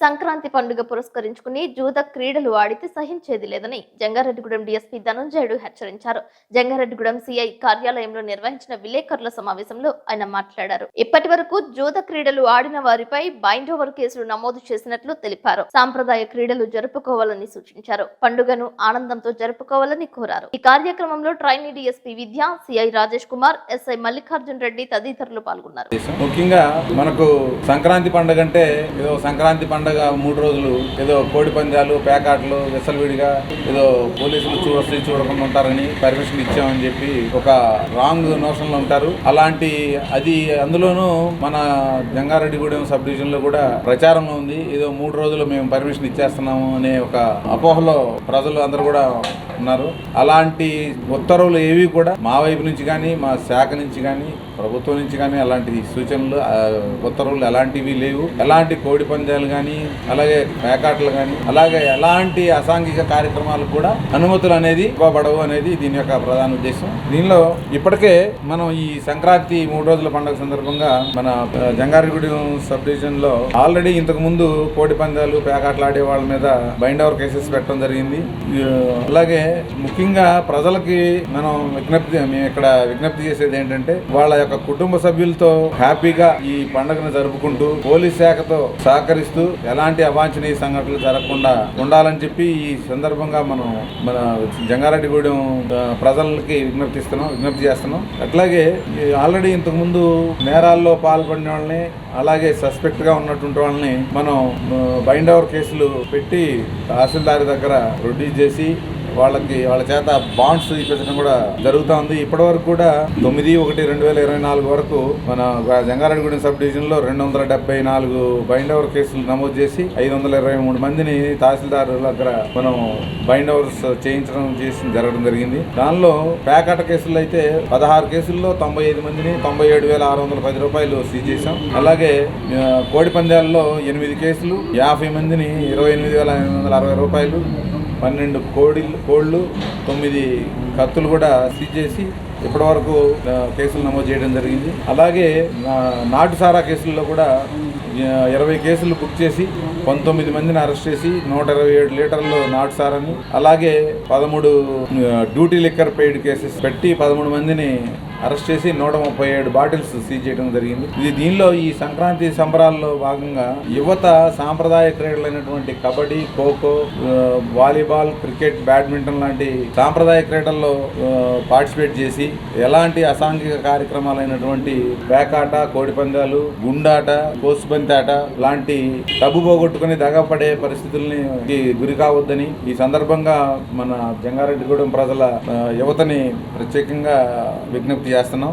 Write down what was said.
సంక్రాంతి పండుగ పురస్కరించుకుని జూద క్రీడలు ఆడితే సహించేది లేదని జంగారెడ్డిగూడెం డీఎస్పీ ధనుంజయుడు హెచ్చరించారు. జంగారెడ్డిగూడెం సిఐ కార్యాలయంలో నిర్వహించిన విలేకరుల సమావేశంలో ఆయన మాట్లాడారు. ఇప్పటి వరకు జూద క్రీడలు ఆడిన వారిపై బైండ్ ఓవర్ కేసులు నమోదు చేసినట్లు తెలిపారు. సాంప్రదాయ క్రీడలు జరుపుకోవాలని సూచించారు. పండుగను ఆనందంతో జరుపుకోవాలని కోరారు. ఈ కార్యక్రమంలో trainee DSP Vidya CI Rajesh Kumar SI Mallikarjun Reddy తదితరులు పాల్గొన్నారు. ముఖ్యంగా మనకు సంక్రాంతి పండుగ అంటే ఏదో సంక్రాంతి పండుగ మూడు రోజులు ఏదో కోడి పందాలు పేకాటలు విసలవిడిగా ఏదో పోలీసులు చూడొచ్చి చూడకుండా ఉంటారని పర్మిషన్ ఇచ్చామని చెప్పి ఒక రాంగ్ నోషన్లో ఉంటారు. అలాంటి అది అందులోనూ మన జంగారెడ్డిగూడెం సబ్ డివిజన్లో కూడా ప్రచారంలో ఉంది. ఏదో మూడు రోజులు మేము పర్మిషన్ ఇచ్చేస్తున్నాము అనే ఒక అపోహలో ప్రజలు అందరూ కూడా ఉన్నారు. అలాంటి ఉత్తర్వులు ఏవి కూడా మా వైపు నుంచి కానీ మా శాఖ నుంచి కానీ ప్రభుత్వం నుంచి కానీ అలాంటి సూచనలు ఉత్తర్వులు ఎలాంటివి లేవు. ఎలాంటి కోడి పందాలు కానీ అలాగే పేకాటలు కానీ అలాగే ఎలాంటి అసాంఘిక కార్యక్రమాలకు కూడా అనుమతులు అనేది ఇవ్వబడవు అనేది దీని యొక్క ప్రధాన ఉద్దేశం. దీనిలో ఇప్పటికే మనం ఈ సంక్రాంతి మూడు రోజుల పండుగ సందర్భంగా మన ఆ, జంగారెడ్డిగూడెం సబ్ డివిజన్లో ఆల్రెడీ ఇంతకు ముందు కోడి పందాలు పేకాటలు ఆడే వాళ్ళ మీద బైండ్ ఓవర్ కేసెస్ పెట్టడం జరిగింది. అలాగే ముఖ్యంగా ప్రజలకి మనం విజ్ఞప్తి మేము ఇక్కడ విజ్ఞప్తి చేసేది ఏంటంటే వాళ్ళ యొక్క కుటుంబ సభ్యులతో హ్యాపీగా ఈ పండుగను జరుపుకుంటూ పోలీస్ శాఖతో సహకరిస్తూ ఎలాంటి అవాంఛనీయ సంఘటనలు జరగకుండా ఉండాలని చెప్పి ఈ సందర్భంగా మనం మన జంగారెడ్డిగూడెం ప్రజలకి విజ్ఞప్తిస్తున్నాం విజ్ఞప్తి చేస్తున్నాం. అట్లాగే ఆల్రెడీ ఇంతకుముందు నేరాల్లో పాల్పడిన వాళ్ళని అలాగే సస్పెక్ట్గా ఉన్నటువంటి వాళ్ళని మనం బైండ్ ఓవర్ కేసులు పెట్టి తహసీల్దార్ దగ్గర ప్రొడ్యూస్ చేసి వాళ్ళకి వాళ్ళ చేత బాండ్స్ ఇప్పించడం కూడా జరుగుతూ ఉంది. ఇప్పటి వరకు కూడా తొమ్మిది ఒకటి రెండు వేల ఇరవై నాలుగు వరకు మన జంగారెడ్డిగూడెం సబ్ డివిజన్లో రెండు వందల డెబ్బై నాలుగు బైండ్ ఓవర్ కేసులు నమోదు చేసి ఐదు వందల ఇరవై మూడు మందిని తహసీల్దార్ దగ్గర మనం బైండ్ ఓవర్స్ చేయించడం చేసి జరగడం జరిగింది. దానిలో పేకాట కేసులు అయితే పదహారు కేసుల్లో తొంభై ఐదు మందిని తొంభై ఏడు వేల ఆరు వందల పది రూపాయలు సీజ్ చేశాం. అలాగే కోడి పందాల్లో ఎనిమిది కేసులు యాభై మందిని ఇరవై ఎనిమిది వేల ఎనిమిది వందల అరవై రూపాయలు పన్నెండు కోడి కోళ్ళు తొమ్మిది కత్తులు కూడా సీజ్ చేసి ఇప్పటివరకు వరకు కేసులు నమోదు చేయడం జరిగింది. అలాగే నాటు సారా కేసుల్లో కూడా ఇరవై కేసులు బుక్ చేసి పంతొమ్మిది మందిని అరెస్ట్ చేసి నూట ఇరవై ఏడు లీటర్లు నాటు సారని అలాగే పదమూడు డ్యూటీ లిక్కర్ పెయిడ్ కేసెస్ పెట్టి పదమూడు మందిని అరెస్ట్ చేసి నూట ముప్పై ఏడు బాటిల్స్ సీజ్ చేయడం జరిగింది. ఇది దీనిలో ఈ సంక్రాంతి సంబరాల్లో భాగంగా యువత సాంప్రదాయ క్రీడలైనటువంటి kabaddi kho kho volleyball cricket badminton లాంటి సాంప్రదాయ క్రీడల్లో పార్టిసిపేట్ చేసి ఎలాంటి అసాంఘిక కార్యక్రమాలైనటువంటి పేకాట కోడిపందాలు గుండాట కోసుబంతాట లాంటి డబ్బు పోగొట్టుకుని దగపడే పరిస్థితుల్ని గురి కావద్దని ఈ సందర్భంగా మన జంగారెడ్డిగూడెం ప్రజల యువతని ప్రత్యేకంగా విజ్ఞప్తి చేస్తున్నాం